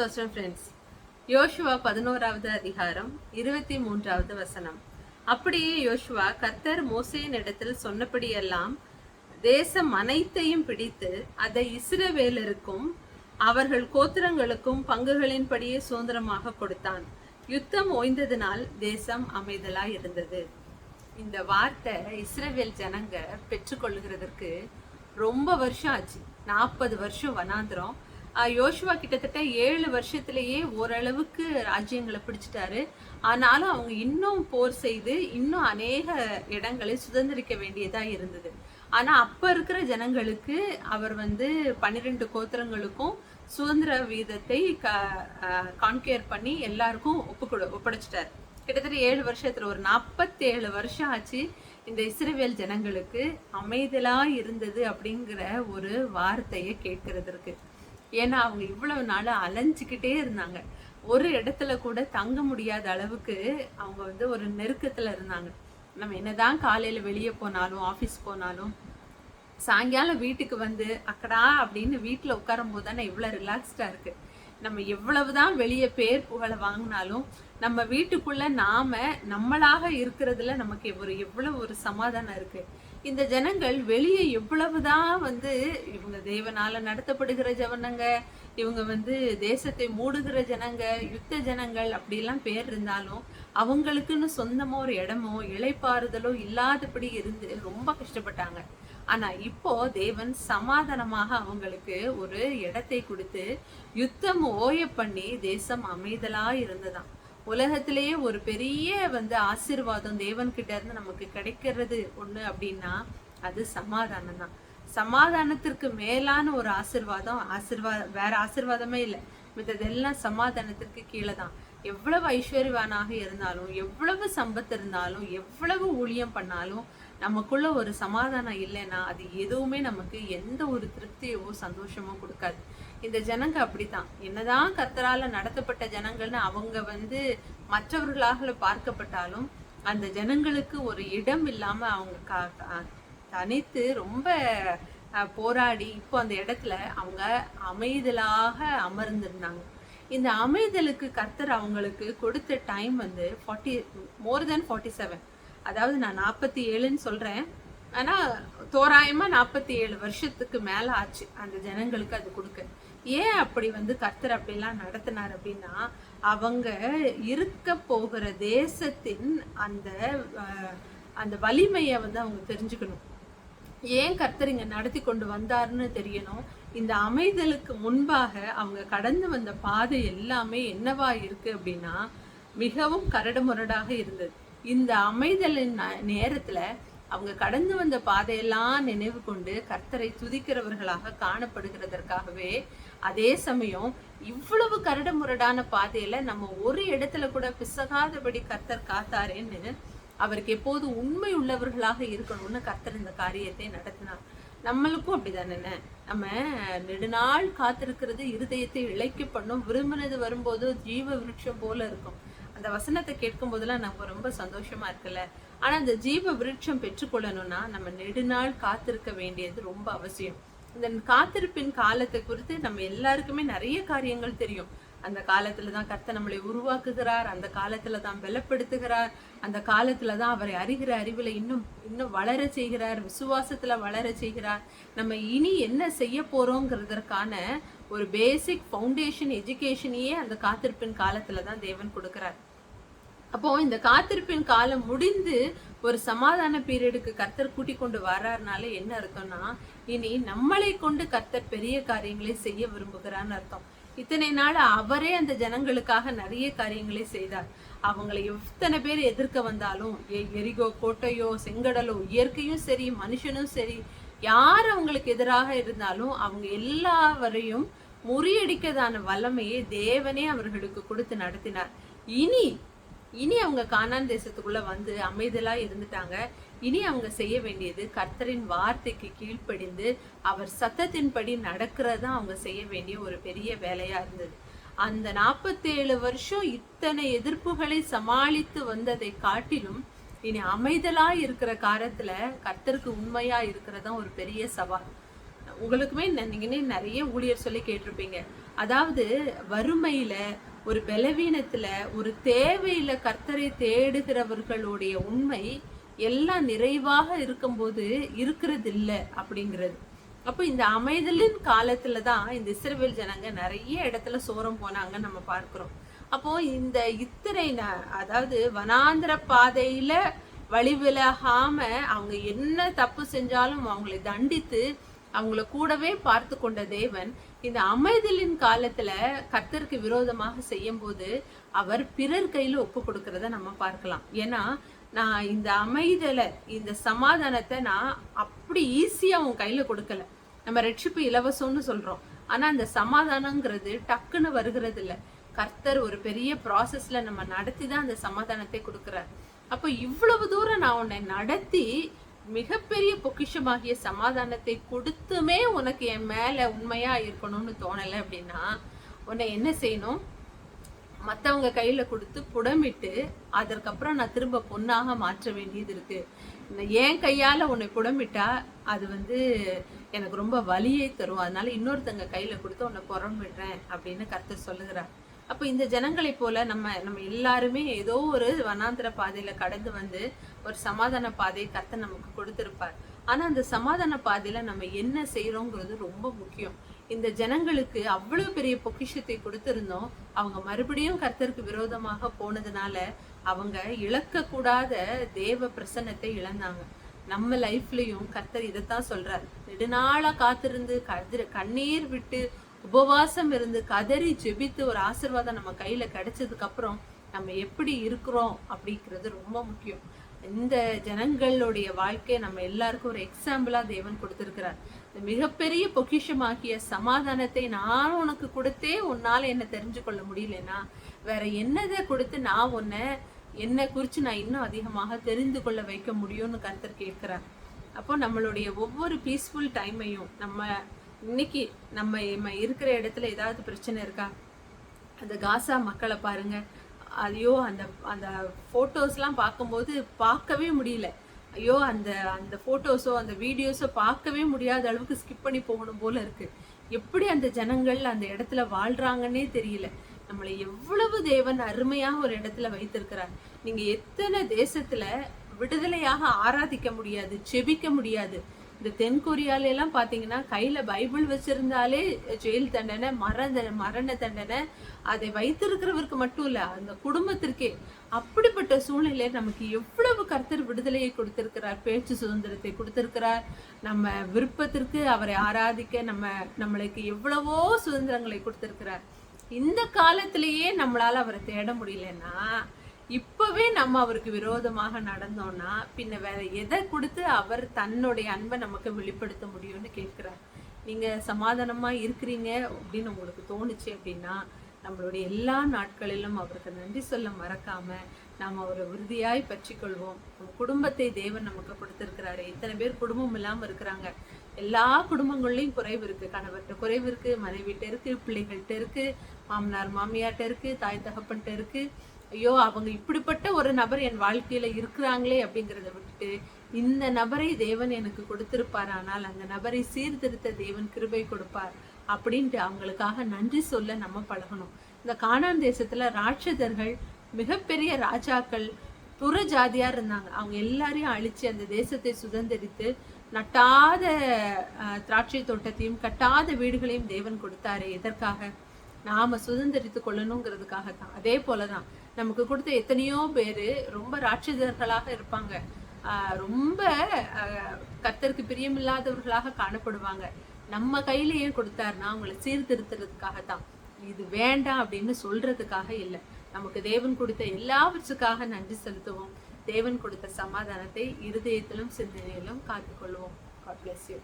சோஸ்டம் friends யோசுவா பதினோராவது அதிகாரம் இருபத்தி மூன்றாவது வசனம். அப்படியே யோசுவா கர்த்தர் மோசையின் இடத்தில் சொன்னபடியெல்லாம் தேசம் அனைத்தையும் பிடித்து அதை இஸ்ரவேலருக்கும் அவர்கள் கோத்திரங்களுக்கும் பங்குகளின்படியே சுதந்திரமாக கொடுத்தான். யுத்தம் ஓய்ந்ததினால் தேசம் அமைதலா இருந்தது இந்த வார்த்தை இஸ்ரவேல் ஜனங்க பெற்றுக்கொள்கிறதற்கு ரொம்ப வருஷம் ஆச்சு. நாற்பது வருஷம் வனாந்திரம். யோசுவா கிட்டத்தட்ட ஏழு வருஷத்திலேயே ஓரளவுக்கு ராஜ்யங்களை பிடிச்சிட்டாரு. ஆனாலும் அவங்க இன்னும் போர் செய்து இன்னும் அநேக இடங்களை சுதந்திரிக்க வேண்டியதா இருந்தது. ஆனா அப்ப இருக்கிற ஜனங்களுக்கு அவர் வந்து பன்னிரெண்டு கோத்திரங்களுக்கும் சுதந்திர வீதத்தை கான்கேர் பண்ணி எல்லாருக்கும் ஒப்பு கொடு ஒப்படைச்சிட்டாரு. கிட்டத்தட்ட ஏழு வருஷத்துல ஒரு நாற்பத்தி ஏழு வருஷம் ஆச்சு இந்த இஸ்ரவேல் ஜனங்களுக்கு அமைதலா இருந்தது அப்படிங்கிற ஒரு வார்த்தையை கேட்கறதற்கு. ஏன்னா அவங்க இவ்வளவு நாள் அலைஞ்சுக்கிட்டே இருந்தாங்க. ஒரு இடத்துல கூட தங்க முடியாத அளவுக்கு அவங்க வந்து ஒரு நெருக்கத்துல இருந்தாங்க. நம்ம என்னதான் காலையில வெளியே போனாலும் ஆஃபீஸ் போனாலும் சாயங்காலம் வீட்டுக்கு வந்து அக்கடா அப்படின்னு வீட்டில் உட்காரும் போது தானே இவ்வளோ ரிலாக்ஸ்டாக இருக்கு. நம்ம எவ்வளவுதான் வெளியே பேர் புகழ வாங்கினாலும் நம்ம வீட்டுக்குள்ள நாம நம்மளாக இருக்கிறதுல நமக்கு ஒரு எவ்வளவு ஒரு சமாதானம் இருக்கு. இந்த ஜனங்கள் வெளியே எவ்வளவுதான் வந்து இவங்க தேவனால நடத்தப்படுகிற ஜவனங்க இவங்க வந்து தேசத்தை மூடுகிற ஜனங்க யுத்த ஜனங்கள் அப்படிலாம் பேர் இருந்தாலும் அவங்களுக்குன்னு சொந்தமோ ஒரு இடமோ இளைப்பாறுதலோ இல்லாதபடி இருந்து ரொம்ப கஷ்டப்பட்டாங்க. ஆனா இப்போ தேவன் சமாதானமாக அவங்களுக்கு ஒரு இடத்தை கொடுத்து யுத்தம் ஓய பண்ணி தேசம் அமைதலா இருந்ததாம். உலகத்திலேயே ஒரு பெரிய வந்து ஆசீர்வாதம் தேவன்கிட்ட இருந்து நமக்கு கிடைக்கிறது ஒண்ணு அப்படின்னா அது சமாதானம் தான். சமாதானத்திற்கு மேலான ஒரு ஆசிர்வாதம் ஆசிர்வாதம் வேற ஆசிர்வாதமே இல்லை. மித்ததெல்லாம் சமாதானத்திற்கு கீழே தான். எவ்வளவு ஐஸ்வர்யவானாக இருந்தாலும் எவ்வளவு சம்பத்து இருந்தாலும் எவ்வளவு ஊழியம் பண்ணாலும் நமக்குள்ள ஒரு சமாதானம் இல்லைன்னா அது எதுவுமே நமக்கு எந்த ஒரு திருப்தியோ சந்தோஷமோ கொடுக்காது. இந்த ஜனங்க அப்படித்தான். என்னதான் கத்தரால நடத்தப்பட்ட ஜனங்கள்னு அவங்க வந்து மற்றவர்களாக பார்க்கப்பட்டாலும் அந்த ஜனங்களுக்கு ஒரு இடம் இல்லாம அவங்க தனித்து ரொம்ப போராடி இப்போ அந்த இடத்துல அவங்க அமைதலாக அமர்ந்திருந்தாங்க. இந்த அமைதலுக்கு கர்த்தர் அவங்களுக்கு கொடுத்த டைம் வந்து forty more then forty seven அதாவது நான் நாற்பத்தி ஏழுன்னு சொல்கிறேன் ஆனால் தோராயமாக நாற்பத்தி ஏழு வருஷத்துக்கு மேலே ஆச்சு அந்த ஜனங்களுக்கு அது கொடுக்க. ஏன் அப்படி வந்து கர்த்தர் அப்படிலாம் நடத்தினார் அப்படின்னா அவங்க இருக்க போகிற தேசத்தின் அந்த அந்த வலிமையை வந்து அவங்க தெரிஞ்சுக்கணும். ஏன் கர்த்தர் இங்க நடத்தி கொண்டு வந்தாருன்னு தெரியணும். இந்த அமைதலுக்கு முன்பாக அவங்க கடந்து வந்த பாதை எல்லாமே என்னவா இருக்கு அப்படின்னா மிகவும் கரடுமுரடாக இருந்தது. இந்த அமைதலின் ந- நேரத்துல அவங்க கடந்து வந்த பாதையெல்லாம் நினைவு கொண்டு கர்த்தரை துதிக்கிறவர்களாக காணப்படுகிறதற்காகவே அதே சமயம் இவ்வளவு கரடுமுரடான பாதையில நம்ம ஒரு இடத்துல கூட பிசகாதபடி கர்த்தர் காத்தாரேன்னு அவருக்கு எப்போது உண்மை உள்ளவர்களாக இருக்கணும்னு கர்த்தர் இந்த காரியத்தை நடத்தினார். நம்மளுக்கும் அப்படிதானே? நம்ம நெடுநாள் காத்திருக்கிறது இருதயத்தை இழைக்க பண்ணும். விரும்பினது வரும்போது ஜீவ விருட்சம் போல இருக்கும். அந்த வசனத்தை கேட்கும் போதெல்லாம் நம்ம ரொம்ப சந்தோஷமா இருக்குல்ல? ஆனா அந்த ஜீவ விருட்சம் பெற்றுக்கொள்ளணும்னா நம்ம நெடுநாள் காத்திருக்க வேண்டியது ரொம்ப அவசியம். இந்த காத்திருப்பின் காலத்தை குறித்து நம்ம எல்லாருக்குமே நிறைய காரியங்கள் தெரியும். அந்த காலத்துல தான் கர்த்த நம்மளை உருவாக்குகிறார். அந்த காலத்துல தான் பலப்படுத்துகிறார். அந்த காலத்துல தான் அவரை அறிகிற அறிவுல இன்னும் இன்னும் வளர செய்கிறார். விசுவாசத்துல வளர செய்கிறார். நம்ம இனி என்ன செய்ய போறோங்கிறதற்கான ஒரு பேசிக் ஃபவுண்டேஷன் எஜுகேஷனையே அந்த காத்திருப்பின் காலத்துல தான் தேவன் கொடுக்கிறார். அப்போ இந்த காத்திருப்பின் காலம் முடிந்து ஒரு சமாதான பீரியடுக்கு கர்த்தர் கூட்டி கொண்டு வர்றாருனால என்ன அர்த்தம்னா இனி நம்மளை கொண்டு கர்த்தர் பெரிய காரியங்களை செய்ய விரும்புகிறான்னு அர்த்தம். இத்தனை நாள் அவரே அந்த ஜனங்களுக்காக நிறைய காரியங்களை செய்தார். அவங்களை எத்தனை பேர் எதிர்க்க வந்தாலும் எ- எரிகோ கோட்டையோ செங்கடலோ இயற்கையும் சரி மனுஷனும் சரி யார் அவங்களுக்கு எதிராக இருந்தாலும் அவங்க எல்லாவரையும் முறியடிக்கதான வல்லமையை தேவனே அவர்களுக்கு கொடுத்து நடத்தினார். இனி இனி அவங்க கானான் தேசத்துக்குள்ள வந்து அமைதலா இருந்துட்டாங்க. இனி அவங்க செய்ய வேண்டியது கர்த்தரின் வார்த்தைக்கு கீழ்ப்படிந்து அவர் சத்தத்தின்படி நடக்கிறது அவங்க செய்ய வேண்டிய ஒரு பெரிய வேலையா இருந்தது. அந்த நாற்பத்தேழு வருஷம் இத்தனை எதிர்ப்புகளை சமாளித்து வந்ததை காட்டிலும் இனி அமைதலா இருக்கிற காலத்துல கர்த்தருக்கு உண்மையா இருக்கிறதா ஒரு பெரிய சவால். உங்களுக்குமே ந- நீங்க நிறைய ஊழியர் சொல்லி கேட்டிருப்பீங்க. அதாவது வறுமையில ஒரு பலவீனத்துல ஒரு தேவையில கர்த்தரை தேடுகிறவர்களுடைய உண்மை எல்லாம் நிறைவாக இருக்கும்போது இருக்கிறது இல்லை அப்படிங்கிறது. அப்போ இந்த அமைதலின் காலத்துல தான் இந்த இஸ்ரவேல் ஜனங்க நிறைய இடத்துல சோரம் போனாங்க நம்ம பார்க்கிறோம். அப்போ இந்த இத்தனை ந- அதாவது வனாந்திர பாதையில வழிவிலகாம அவங்க என்ன தப்பு செஞ்சாலும் அவங்களை தண்டித்து அவங்கள கூடவே பார்த்து கொண்ட தேவன் இந்த அமைதலின் காலத்துல கர்த்தருக்கு விரோதமாக செய்யும் போது அவர் பிறர் கையில ஒப்பு கொடுக்கறத நம்ம பார்க்கலாம். ஏன்னா நான் இந்த அமைதலை இந்த சமாதானத்தை நான் அப்படி ஈஸியா உன் கையில கொடுக்கல. நம்ம ரட்சிப்பு இலவசம்னு சொல்றோம். ஆனா அந்த சமாதானங்கிறது டக்குன்னு வருகிறது இல்ல. கர்த்தர் ஒரு பெரிய ப்ராசஸ்ல நம்ம நடத்தி தான் அந்த சமாதானத்தை கொடுக்கிறார். அப்போ இவ்வளவு தூரம் நான் உன்னை நடத்தி மிகப்பெரிய பொக்கிஷமாகிய சமாதானத்தை கொடுத்துமே உனக்கு என் மேல உண்மையா இருக்கணும்னு தோணலை அப்படின்னா உன்னை என்ன செய்யணும்? மத்தவங்க கையில கொடுத்து புடமிட்டு அதற்கப்புறம் நான் திரும்ப பொண்ணாக மாற்ற வேண்டியது இருக்கு. என் கையால உன்னை புடமிட்டா அது வந்து எனக்கு ரொம்ப வலியை தரும். அதனால இன்னொருத்தங்க கையில கொடுத்து உன்னை புறமிடுறேன் அப்படின்னு கருத்து சொல்லுகிறார். அப்போ இந்த ஜனங்களைப் போல நம்ம நம்ம எல்லாருமே ஏதோ ஒரு வனாந்திர பாதையில கடந்து வந்து ஒரு சமாதான பாதையை கத்த நமக்கு கொடுத்திருப்பார். ஆனா அந்த சமாதான பாதையில நம்ம என்ன செய்யறோங்கிறது ரொம்ப முக்கியம். இந்த ஜனங்களுக்கு அவ்வளவு பெரிய பொக்கிஷத்தை கொடுத்திருந்தோம். அவங்க மறுபடியும் கர்த்தருக்கு விரோதமாக போனதுனால அவங்க இழக்கக்கூடாத தேவ பிரசன்னத்தை இழந்தாங்க. நம்ம லைஃப்லயும் கர்த்தர் இதைத்தான் சொல்றார். நெடுநாளா காத்திருந்து கதிர கண்ணீர் விட்டு உபவாசம் இருந்து கதறி ஜெபித்து ஒரு ஆசீர்வாதம் நம்ம கையில கிடைச்சதுக்கு அப்புறம் நம்ம எப்படி இருக்கிறோம் அப்படிங்கிறது ரொம்ப முக்கியம். இந்த ஜனங்களுடைய வாழ்க்கையை நம்ம எல்லாருக்கும் ஒரு எக்ஸாம்பிளாக தேவன் கொடுத்துருக்கிறார். இந்த மிகப்பெரிய பொக்கிஷமாகிய சமாதானத்தை நான் உனக்கு கொடுத்தே உன்னால் என்ன தெரிஞ்சு கொள்ள முடியலன்னா வேற என்னதை கொடுத்து நான் உன்னை என்னை குறித்து நான் இன்னும் அதிகமாக தெரிந்து கொள்ள வைக்க முடியும்னு கருத்தர் கேட்குறார். அப்போ நம்மளுடைய ஒவ்வொரு பீஸ்ஃபுல் டைமையும் நம்ம இன்னைக்கு நம்ம இருக்கிற இடத்துல ஏதாவது பிரச்சனை இருக்கா? அந்த காசா மக்களை பாருங்கள் ஐயோ அந்த அந்த ஃபோட்டோஸ்லாம் பார்க்கும்போது பார்க்கவே முடியல. ஐயோ அந்த அந்த ஃபோட்டோஸோ அந்த வீடியோஸோ பார்க்கவே முடியாத அளவுக்கு ஸ்கிப் பண்ணி போகணும் போல இருக்குது எப்படி அந்த ஜனங்கள் அந்த இடத்துல வாழ்கிறாங்கன்னே தெரியல. நம்மளை எவ்வளவு தேவன் அருமையாக ஒரு இடத்துல வைத்திருக்கிறார். நீங்கள் எத்தனை தேசத்தில் விடுதலையாக ஆராதிக்க முடியாது செபிக்க முடியாது. இந்த தென் கொரியால எல்லாம் பாத்தீங்கன்னா கையில பைபிள் வச்சிருந்தாலே ஜெயில் தண்டனை மரண மரண தண்டனை. அதை வைத்திருக்கிறவருக்கு மட்டும் இல்ல அந்த குடும்பத்திற்கே. அப்படிப்பட்ட சூழ்நிலை நமக்கு எவ்வளவு கர்த்தர் விடுதலையை கொடுத்திருக்கிறார் பேச்சு சுதந்திரத்தை கொடுத்திருக்கிறார். நம்ம விருப்பத்திற்கு அவரை ஆராதிக்க நம்ம நம்மளுக்கு எவ்வளவோ சுதந்திரங்களை கொடுத்திருக்கிறார். இந்த காலத்திலேயே நம்மளால அவரை தேட முடியலன்னா இப்பவே நம்ம அவருக்கு விரோதமாக நடந்தோம்னா பின்ன வேற எதை கொடுத்து அவர் தன்னுடைய அன்பை நமக்கு வெளிப்படுத்த முடியும்னு கேட்குறாரு. நீங்க சமாதானமா இருக்கிறீங்க அப்படின்னு உங்களுக்கு தோணுச்சு அப்படின்னா நம்மளுடைய எல்லா நாட்களிலும் அவருக்கு நன்றி சொல்ல மறக்காம நாம் அவரை உறுதியாய் பற்றிக்கொள்வோம். நம்ம குடும்பத்தை தேவன் நமக்கு கொடுத்துருக்கிறாரு. இத்தனை பேர் குடும்பம் இல்லாம இருக்கிறாங்க. எல்லா குடும்பங்கள்லயும் குறைவு இருக்கு. கணவர்கிட்ட குறைவு இருக்கு மனைவிட்ட இருக்கு பிள்ளைகள்கிட்ட இருக்கு மாமனார் மாமியார்கிட்ட இருக்கு தாய் தகப்பன்கிட்ட இருக்கு. ஐயோ அவங்க இப்படிப்பட்ட ஒரு நபர் என் வாழ்க்கையில இருக்கிறாங்களே அப்படிங்கிறத விட்டுட்டு இந்த நபரை தேவன் எனக்கு கொடுத்திருப்பார் ஆனால் அந்த நபரை சீர்திருத்த தேவன் கிருபை கொடுப்பார் அப்படின்ட்டு அவங்களுக்காக நன்றி சொல்ல நம்ம பழகணும். இந்த காணான் தேசத்துல ராட்சதர்கள் மிகப்பெரிய ராஜாக்கள் புற ஜாதியா இருந்தாங்க. அவங்க எல்லாரையும் அழிச்சு அந்த தேசத்தை சுதந்திரித்து நட்டாத திராட்சை தோட்டத்தையும் கட்டாத வீடுகளையும் தேவன் கொடுத்தாரு எதற்காக? நாம சுதந்திரித்து கொள்ளணுங்கிறதுக்காக தான் அதே போலதான் நமக்கு கொடுத்த எத்தனையோ பேரு ரொம்ப ராட்சதர்களாக இருப்பாங்க. ரொம்ப கத்தருக்கு பிரியமில்லாதவர்களாக காணப்படுவாங்க. நம்ம கையில ஏன் கொடுத்தாருன்னா அவங்களை சீர்திருத்துறதுக்காக தான் இது வேண்டாம் அப்படின்னு சொல்றதுக்காக இல்லை. நமக்கு தேவன் கொடுத்த எல்லாவற்றுக்காக நன்றி செலுத்துவோம். தேவன் கொடுத்த சமாதானத்தை இருதயத்திலும் சிந்தனையிலும் காத்துக்கொள்வோம். God bless you